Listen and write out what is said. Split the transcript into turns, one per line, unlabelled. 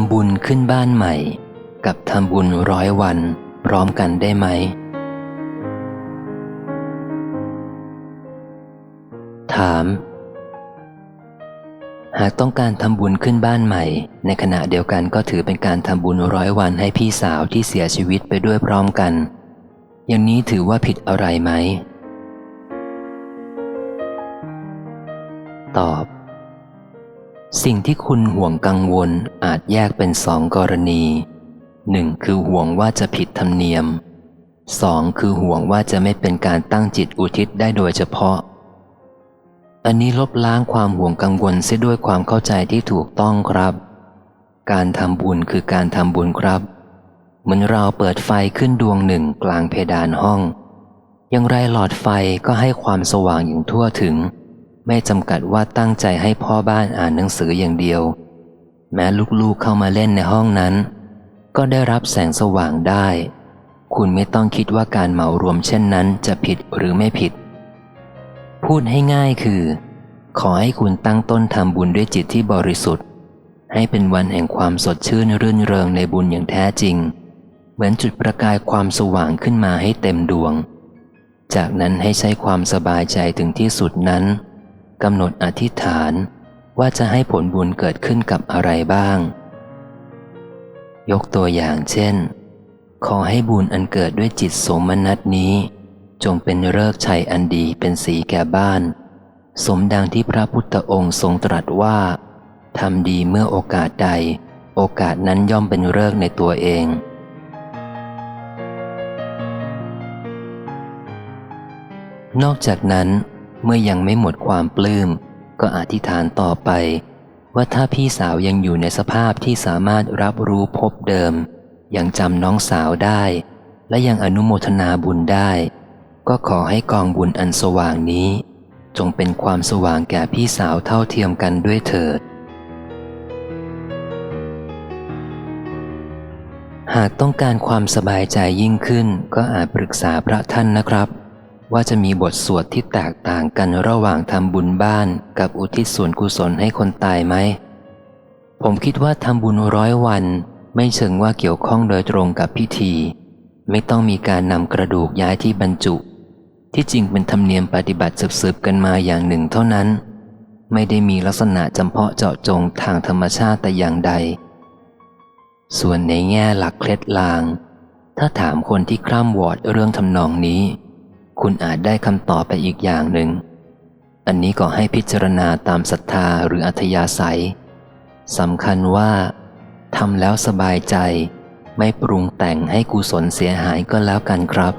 ำบุญขึ้นบ้านใหม่ กับทำบุญร้อยวัน พร้อมกันได้ไหม ถาม หากต้องการทำบุญขึ้นบ้านใหม่ ในขณะเดียวกันก็ถือเป็นการทำบุญร้อยวันให้พี่สาวที่เสียชีวิตไปด้วยพร้อมกัน อย่างนี้ถือว่าผิดอะไรไหม ตอบ สิ่งที่คุณห่วงกังวลอาจแยกเป็นสองกรณีหนึ่งคือห่วงว่าจะผิดธรรมเนียมสองคือห่วงว่าจะไม่เป็นการตั้งจิตอุทิศได้โดยเฉพาะ อันนี้ลบล้างความห่วงกังวลเสียด้วยความเข้าใจที่ถูกต้องครับ การทำบุญคือการทำบุญครับ เหมือนเราเปิดไฟขึ้นดวงหนึ่งกลางเพดานห้อง อย่างไรหลอดไฟก็ให้ความสว่างอย่างทั่วถึง ไม่จำกัดว่าตั้งใจให้พ่อบ้านอ่านหนังสืออย่างเดียว แม้ลูกๆเข้ามาเล่นในห้องนั้น ก็ได้รับแสงสว่างได้ คุณไม่ต้องคิดว่าการเหมารวมเช่นนั้นจะผิดหรือไม่ผิด พูดให้ง่ายคือ ขอให้คุณตั้งต้นทำบุญด้วยจิตที่บริสุทธิ์ ให้เป็นวันแห่งความสดชื่นรื่นเริงในบุญอย่างแท้จริง เหมือนจุดประกายความสว่างขึ้นมาให้เต็มดวง จากนั้นให้ใช้ความสบายใจถึงที่สุดนั้น กำหนดอธิษฐานว่าจะให้ผลบุญเกิดขึ้นกับอะไรบ้าง ยกตัวอย่างเช่น ขอให้บุญอันเกิดด้วยจิตสมนัตนี้ จงเป็นเลิกชัยอันดีเป็นสีแก่บ้าน สมดังที่พระพุทธองค์ทรงตรัสว่าทำดีเมื่อโอกาสใด โอกาสนั้นย่อมเป็นเลิกในตัวเอง นอกจากนั้น เมื่อยังไม่หมดความปลื้ม ก็อธิษฐานต่อไป ว่าถ้าพี่สาวยังอยู่ในสภาพที่สามารถรับรู้พบเดิม ยังจำน้องสาวได้ และยังอนุโมทนาบุญได้ ก็ขอให้กองบุญอันสว่างนี้ จงเป็นความสว่างแก่พี่สาวเท่าเทียมกันด้วยเถิด หากต้องการความสบายใจยิ่งขึ้นก็อาจปรึกษาพระท่านนะครับ ว่าจะมีบทสวดที่แตกต่างกันระหว่างทำบุญบ้านกับอุทิศส่วนกุศลให้คนตายไหม ผมคิดว่าทำบุญร้อยวัน ไม่เชิงว่าเกี่ยวข้องโดยตรงกับพิธี ไม่ต้องมีการนำกระดูกย้ายที่บรรจุ ที่จริงเป็นธรรมเนียมปฏิบัติสืบๆกันมาอย่างหนึ่งเท่านั้น ไม่ได้มีลักษณะจำเพาะเจาะจงทางธรรมชาติแต่อย่างใด ส่วนในแง่หลักเคล็ดลาง ถ้าถามคนที่คร่ำวอดเรื่องทำนองนี้ คุณอาจได้คำตอบไปอีกอย่างหนึ่ง อันนี้ก็ให้พิจารณาตามศรัทธาหรืออัธยาศัยสำคัญว่าทำแล้วสบายใจ ไม่ปรุงแต่งให้กุศลเสียหายก็แล้วกันครับ